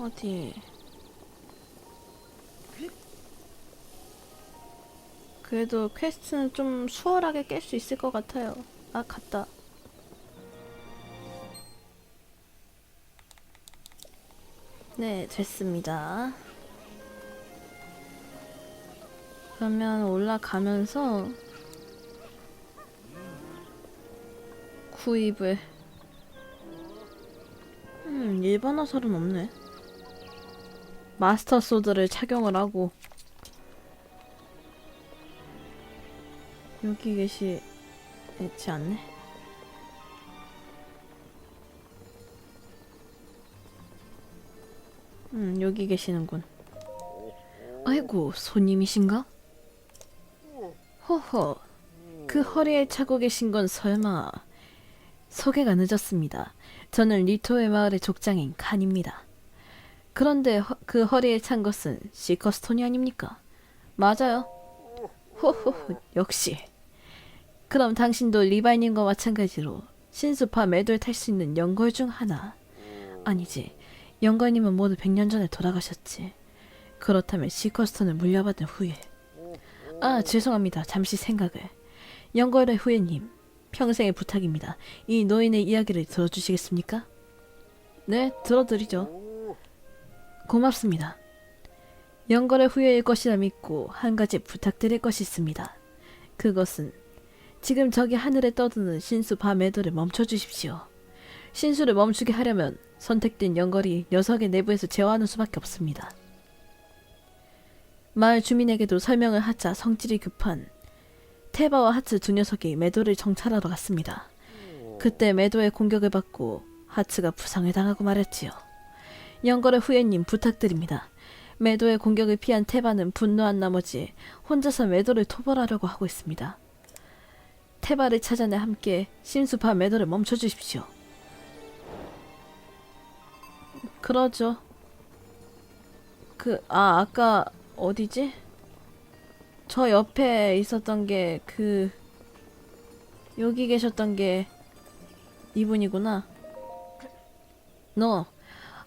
어디? 그래도 퀘스트는 좀 수월하게 깰 수 있을 것 같아요. 아, 갔다. 네, 됐습니다. 그러면 올라가면서 구입을 음, 일반 화살은 없네. 마스터 소드를 착용을 하고 여기 계시 있지 않네. 음, 여기 계시는군. 아이고, 손님이신가? 호호, 그 허리에 차고 계신 건 설마 소개가 늦었습니다. 저는 리토의 마을의 족장인 칸입니다. 그런데 허- 그 허리에 찬 것은 시커스톤이 아닙니까? 맞아요. 호호호, 역시. 그럼 당신도 리바이님과 마찬가지로 신수파 매도에 탈 수 있는 연걸 중 하나. 아니지. 연걸님은 모두 100년 전에 돌아가셨지. 그렇다면 시커스톤을 물려받은 후에. 아, 죄송합니다. 잠시 생각을. 연걸의 후예님, 평생의 부탁입니다. 이 노인의 이야기를 들어주시겠습니까? 네, 들어드리죠. 고맙습니다. 연걸의 후예일 것이라 믿고 한 가지 부탁드릴 것이 있습니다. 그것은 지금 저기 하늘에 떠드는 신수 밤매도를 멈춰 주십시오. 신수를 멈추게 하려면 선택된 연걸이 녀석의 내부에서 제어하는 수밖에 없습니다. 마을 주민에게도 설명을 하자 성질이 급한 테바와 하츠 두 녀석이 매도를 정찰하러 갔습니다. 그때 매도의 공격을 받고 하츠가 부상을 당하고 말했지요. 연걸의 후예님 부탁드립니다. 매도의 공격을 피한 테바는 분노한 나머지 혼자서 매도를 토벌하려고 하고 있습니다. 테바를 찾아내 함께 심수파 매도를 멈춰주십시오. 그러죠. 그, 아, 아까 어디지? 저 옆에 있었던 게 그, 여기 계셨던 게 이분이구나. 너,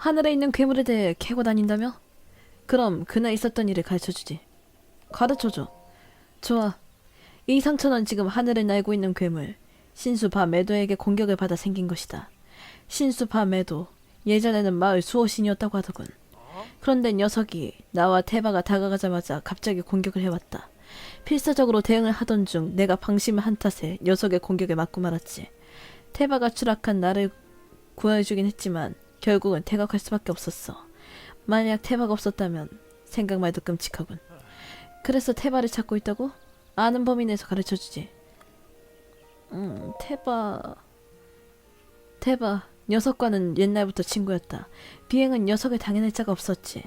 하늘에 있는 괴물에 대해 캐고 다닌다며? 그럼 그날 있었던 일을 가르쳐주지. 가르쳐줘. 좋아. 이 상처는 지금 하늘을 날고 있는 괴물 신수 바매도에게 공격을 받아 생긴 것이다. 신수 바매도 예전에는 마을 수호신이었다고 하더군. 그런데 녀석이 나와 테바가 다가가자마자 갑자기 공격을 해왔다. 필사적으로 대응을 하던 중 내가 방심을 한 탓에 녀석의 공격에 맞고 말았지. 테바가 추락한 나를 구해주긴 했지만 결국은 퇴각할 수밖에 없었어. 만약 테바가 없었다면 생각만 해도 끔찍하군. 그래서 테바를 찾고 있다고? 아는 범위 내에서 가르쳐주지. 음, 테바... 테바, 녀석과는 옛날부터 친구였다. 비행은 녀석을 당해낼 자가 없었지.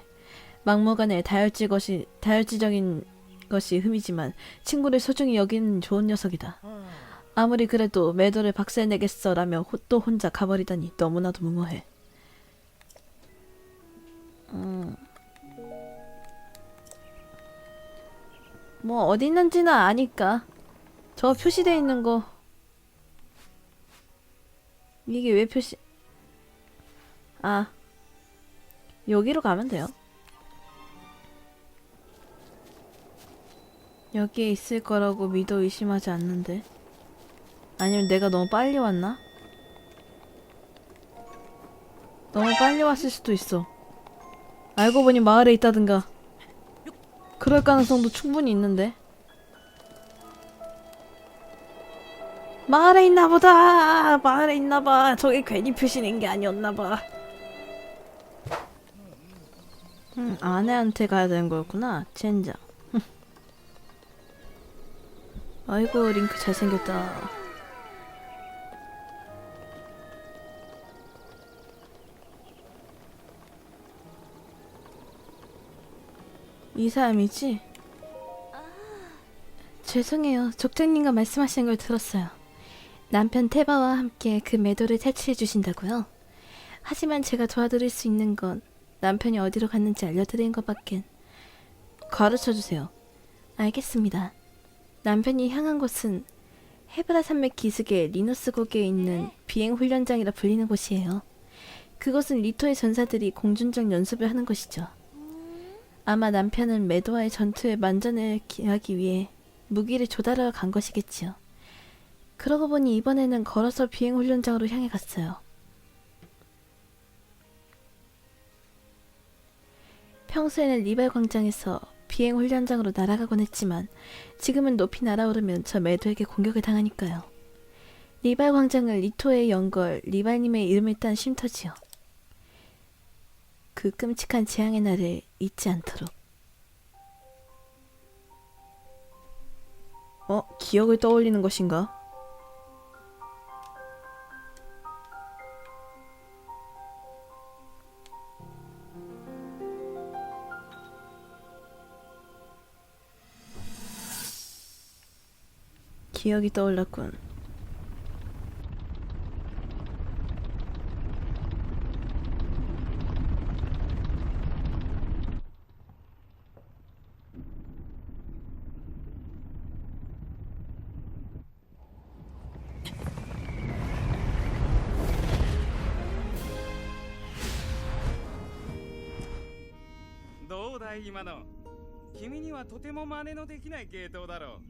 막무가내 다혈지 것이, 다혈지적인 것이 흠이지만 친구를 소중히 여기는 좋은 녀석이다. 아무리 그래도 매도를 박살내겠어라며 호- 또 혼자 가버리다니 너무나도 무모해. 음. 뭐 어디 있는지는 아니까. 저 표시돼 있는 거. 이게 왜 표시 아 여기로 가면 돼요? 여기에 있을 거라고 믿어 의심하지 않는데. 아니면 내가 너무 빨리 왔나? 너무 빨리 왔을 수도 있어 알고 보니 마을에 있다든가 그럴 가능성도 충분히 있는데. 마을에 있나 보다. 마을에 있나 봐. 저게 괜히 표시낸 게 아니었나 봐. 음, 아내한테 가야 되는 거였구나. 젠장. 아이고, 링크 잘생겼다. 이 사람이지? 죄송해요. 족장님과 말씀하시는 걸 들었어요. 남편 테바와 함께 그 매도를 탈취해 주신다고요? 하지만 제가 도와드릴 수 있는 건 남편이 어디로 갔는지 알려드리는 것밖엔 가르쳐 주세요. 알겠습니다. 남편이 향한 곳은 헤브라 산맥 기슭의 리노스 고개에 있는 비행 훈련장이라 불리는 곳이에요. 그것은 리토의 전사들이 공준정 연습을 하는 것이죠. 아마 남편은 매도와의 전투에 만전을 기하기 위해 무기를 조달하러 간 것이겠지요. 그러고 보니 이번에는 걸어서 비행 훈련장으로 향해 갔어요. 평소에는 리발 광장에서 비행 훈련장으로 날아가곤 했지만 지금은 높이 날아오르면 저 매도에게 공격을 당하니까요. 리발 광장을 리토의 연걸 리발님의 이름을 딴 쉼터지요. 그 끔찍한 재앙의 날을 잊지 않도록. 어, 기억을 떠올리는 것인가? 기억이 떠올랐군.「 今の。君にはとても真似のできない系統だろ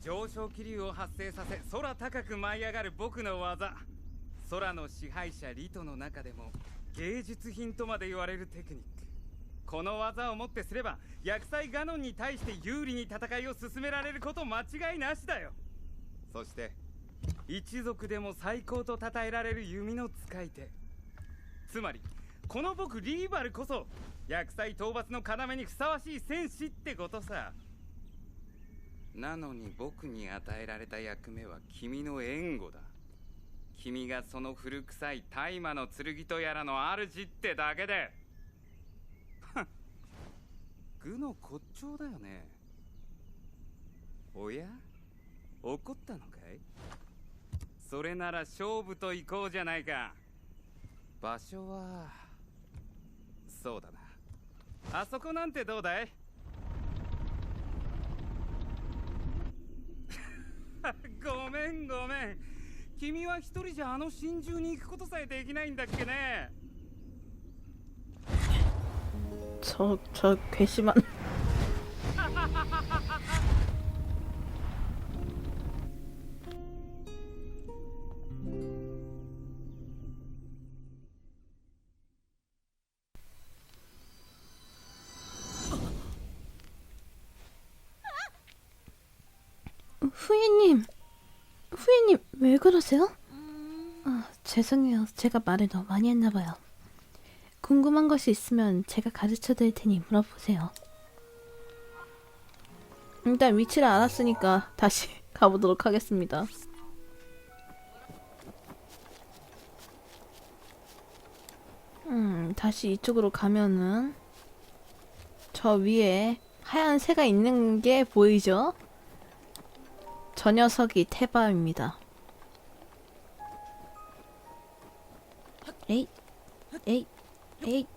う。上昇気流を発生させ空高く舞い上がる僕の技。空の支配者リトの中でも芸術品とまで言われるテクニック。この技をもってすれば薬剤ガノンに対して有利に戦いを進められること間違いなしだよ。そして一族でも最高と称えられる弓の使い手。つまりこの僕リーバルこそ薬剤討伐の要にふさわしい戦士ってことさ。なのに僕に与えられた役目は君の援護だ。君がその古臭い大麻の剣とやらの主ってだけで。愚の骨頂だよね。おや？怒ったのかい？それなら勝負と行こうじゃないか。場所はそうだな。あそこなんてどうだいごめんごめん君は一人じゃあの真珠に行くことさえできないんだっけね 저, 저 괘씸한. 왜 그러세요? 아, 죄송해요. 제가 말을 너무 많이 했나 봐요. 궁금한 것이 있으면 제가 가르쳐 드릴 테니 물어보세요. 일단 위치를 알았으니까 다시 가보도록 하겠습니다. 음, 다시 이쪽으로 가면은 저 위에 하얀 새가 있는 게 보이죠? 저 녀석이 테바입니다. 에이, 에이.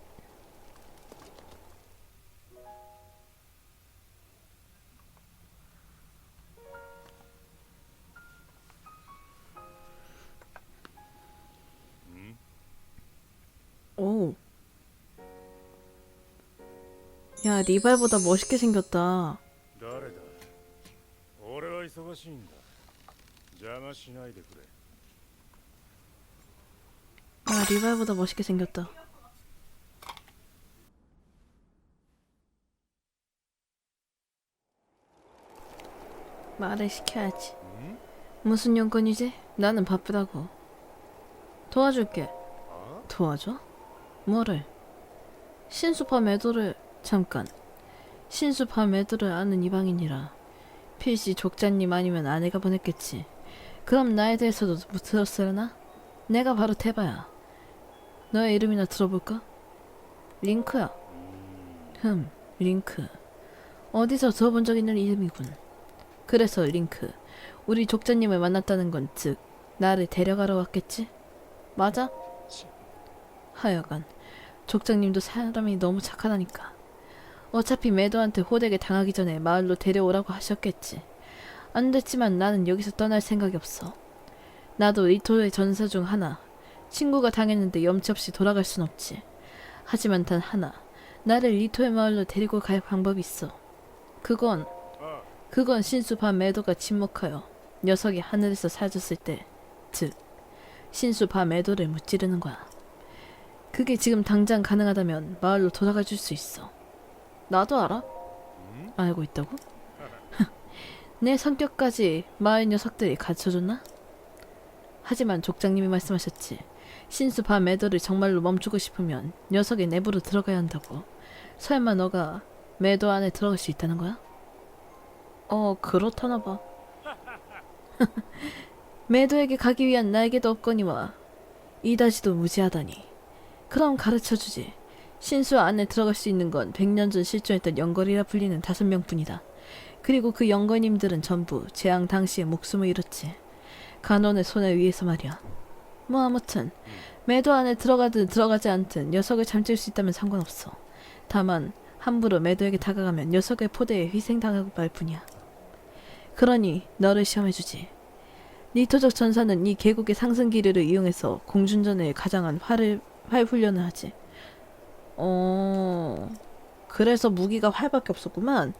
오. 야, 리발보다 멋있게 생겼다. 誰だ俺は忙しいんだ邪魔しないでくれ 아, 리발보다 멋있게 생겼다. 말을 시켜야지. 무슨 용건이지? 나는 바쁘다고. 도와줄게. 어? 도와줘? 뭐를? 신수파 매도를 잠깐. 신수파 매도를 아는 이방인이라 필시 족자님 아니면 아내가 보냈겠지. 그럼 나에 대해서도 뭐 들었으려나? 내가 바로 태바야. 너의 이름이나 들어볼까? 링크야. 흠, 링크. 어디서 들어본 적 있는 이름이군. 그래서 링크. 우리 족자님을 만났다는 건 즉, 나를 데려가러 왔겠지? 맞아? 하여간, 족장님도 사람이 너무 착하다니까. 어차피 매도한테 호되게 당하기 전에 마을로 데려오라고 하셨겠지. 안 됐지만 나는 여기서 떠날 생각이 없어. 나도 리토의 전사 중 하나, 친구가 당했는데 염치 없이 돌아갈 순 없지. 하지만 단 하나, 나를 리토의 마을로 데리고 갈 방법이 있어. 그건 あ 그건 신수 반 매도가 침묵하여 녀석이 하늘에서 사라졌을 때, 즉 신수 반 매도를 무찌르는 거야. 그게 지금 당장 가능하다면 마을로 돌아가 줄 수 있어. 나도 알아? 알고 있다고? 내 성격까지 마을 녀석들이 가르쳐줬나? 하지만 족장님이 말씀하셨지. 신수 반 매도를 정말로 멈추고 싶으면 녀석의 내부로 들어가야 한다고. 설마 너가 매도 안에 들어갈 수 있다는 거야? 어, 그렇다나 봐. 매도에게 가기 위한 날개도 없거니와 이다지도 무지하다니. 그럼 가르쳐주지. 신수 안에 들어갈 수 있는 건 100년 전 실존했던 영걸이라 불리는 다섯 명뿐이다. 그리고 그 영걸님들은 전부 재앙 당시에 목숨을 잃었지. 간원의 손에 의해서 말이야. 뭐 아무튼 매도 안에 들어가든 들어가지 않든 녀석을 잠들 수 있다면 상관없어. 다만 함부로 매도에게 다가가면 녀석의 포대에 희생당하고 말 뿐이야. 그러니 너를 시험해주지. 니토적 전사는 이 계곡의 상승 기류를 이용해서 공중전에 가장한 활을 활 훈련을 하지. 어, 그래서 무기가 활밖에 없었구만.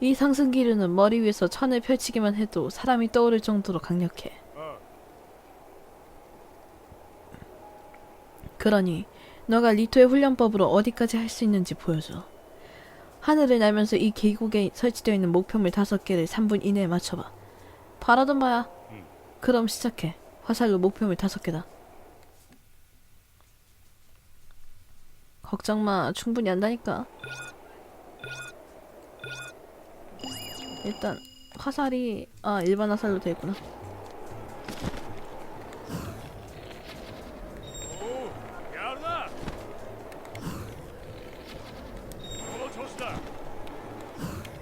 이 상승 기류는 머리 위에서 천을 펼치기만 해도 사람이 떠오를 정도로 강력해. 그러니 너가 리토의 훈련법으로 어디까지 할 수 있는지 보여줘. 하늘을 날면서 이 계곡에 설치되어 있는 목표물 다섯 개를 3분 이내에 맞춰봐. 바라던 바야. 응. 그럼 시작해. 화살로 목표물 다섯 개다. 걱정 마. 충분히 한다니까. 일단 화살이 아 일반 화살로 돼 있구나.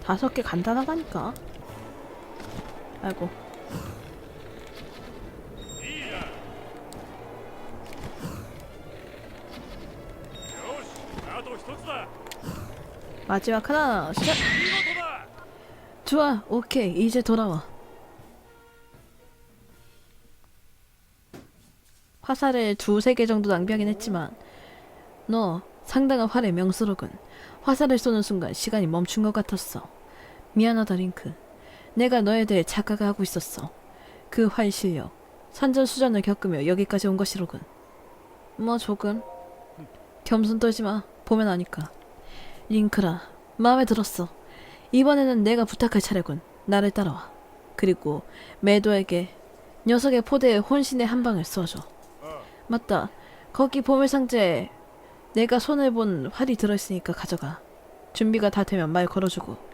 다섯 개 간단하다니까. 아이고. 마지막 하나 시작. 좋아, 오케이, 이제 돌아와. 화살을 두세 개 정도 낭비하긴 했지만, 너 상당한 활의 명수로군. 화살을 쏘는 순간 시간이 멈춘 것 같았어. 미안하다, 링크. 내가 너에 대해 착각을 하고 있었어. 그활 실력, 산전수전을 겪으며 여기까지 온 것이로군. 뭐, 조금. 겸손 떨지 마. 보면 아니까. 링크라, 마음에 들었어. 이번에는 내가 부탁할 차례군. 나를 따라와. 그리고 매도에게 녀석의 포대에 혼신의 한 방을 쏘아줘. あ 맞다. 거기 보물상자에 내가 손을 본 활이 들어있으니까 가져가. 준비가 다 되면 말 걸어주고.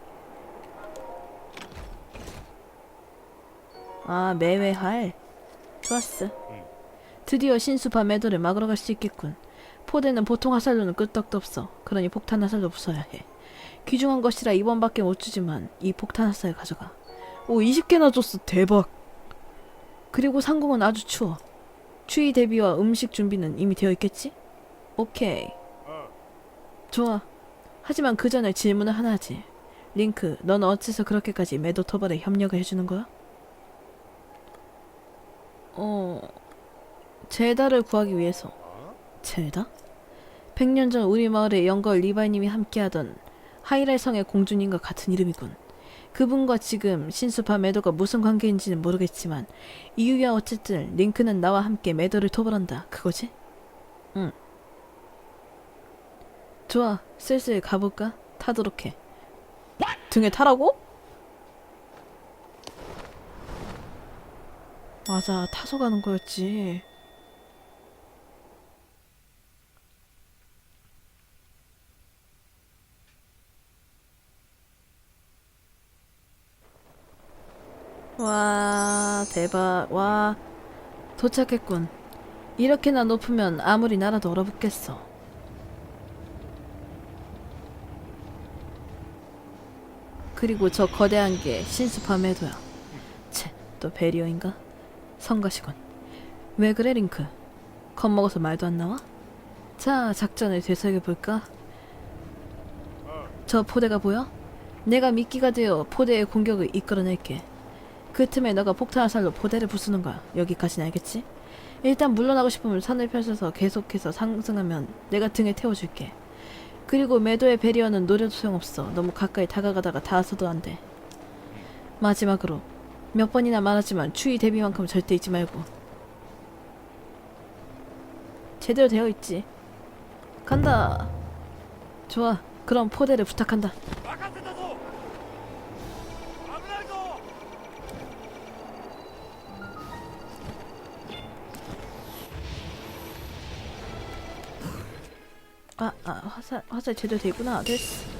아, 매회 활. 좋았어. 드디어 신수파 매도를 막으러 갈 수 있겠군. 포대는 보통 화살로는 끄떡도 없어. 그러니 폭탄 화살로 부숴야 해. 귀중한 것이라 이번밖에 못 주지만 이 폭탄 화살 가져가. 오 20개나 줬어. 대박. 그리고 상공은 아주 추워. 추위 대비와 음식 준비는 이미 되어 있겠지? 오케이. あ 좋아. 하지만 그 전에 질문을 하나 하지. 링크, 넌 어째서 그렇게까지 매도 토벌에 협력을 해주는 거야? 어... 제다를 구하기 위해서. あ 젤다? 100년 전 우리 마을에 영걸 리바이님이 함께하던 하이랄 성의 공주님과 같은 이름이군. 그분과 지금 신수파 매도가 무슨 관계인지는 모르겠지만 이유야 어쨌든 링크는 나와 함께 매도를 토벌한다. 그거지? 응. 좋아. 슬슬 가볼까? 타도록 해. 등에 타라고? 맞아. 타서 가는 거였지. 와 대박 와 도착했군 이렇게나 높으면 아무리 날아도 얼어붙겠어 그리고 저 거대한 게 신수파 매도야 쟤또 베리어인가? 성가시군 왜 그래 링크 겁먹어서 말도 안 나와? 자 작전을 되새겨볼까? あ저 포대가 보여? 내가 미끼가 되어 포대의 공격을 이끌어낼게. 그 틈에 너가 폭탄 화살로 포대를 부수는 거야. 여기까지는 알겠지? 일단 물러나고 싶으면 산을 펼쳐서 계속해서 상승하면 내가 등에 태워줄게. 그리고 매도의 베리어는 노려도 소용없어. 너무 가까이 다가가다가 닿아서도 안 돼. 마지막으로 몇 번이나 말하지만 추위 대비만큼 절대 잊지 말고. 제대로 되어 있지. 간다. 좋아. 그럼 포대를 부탁한다. 아, 아, 화살, 화살 제대로 되구나. 됐어.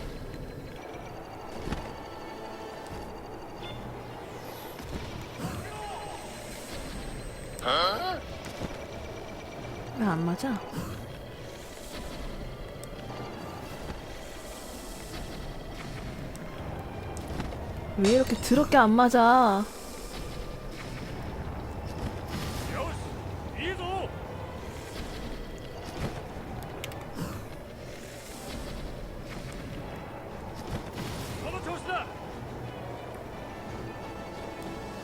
거죠? 왜 이렇게 더럽게 안 맞아?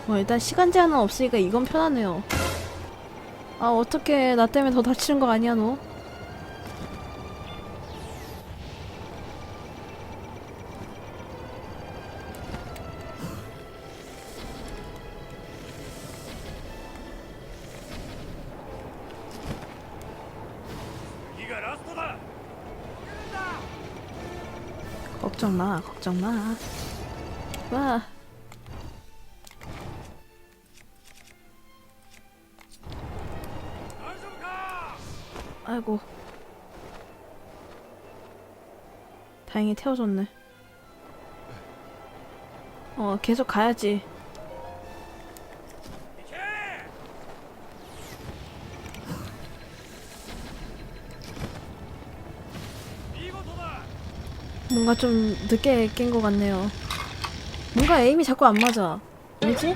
뭐 일단 시간 제한은 없으니까 이건 편하네요. 아 어떻게 나 때문에 더 다치는 거 아니야 너? 걱정 마, 걱정 마. 와. 아이고. 다행히 태워줬네. 어, 계속 가야지. 뭔가 좀 늦게 깬 것 같네요. 뭔가 에임이 자꾸 안 맞아. 왜지?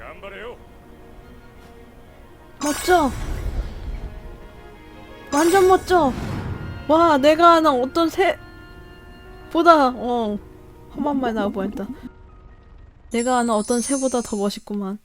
간발해요. 멋져. 완전 멋져. 와, 내가 아는 어떤 새 보다 어 험한 말 나와 보였다. 내가 아는 어떤 새보다 더 멋있구만.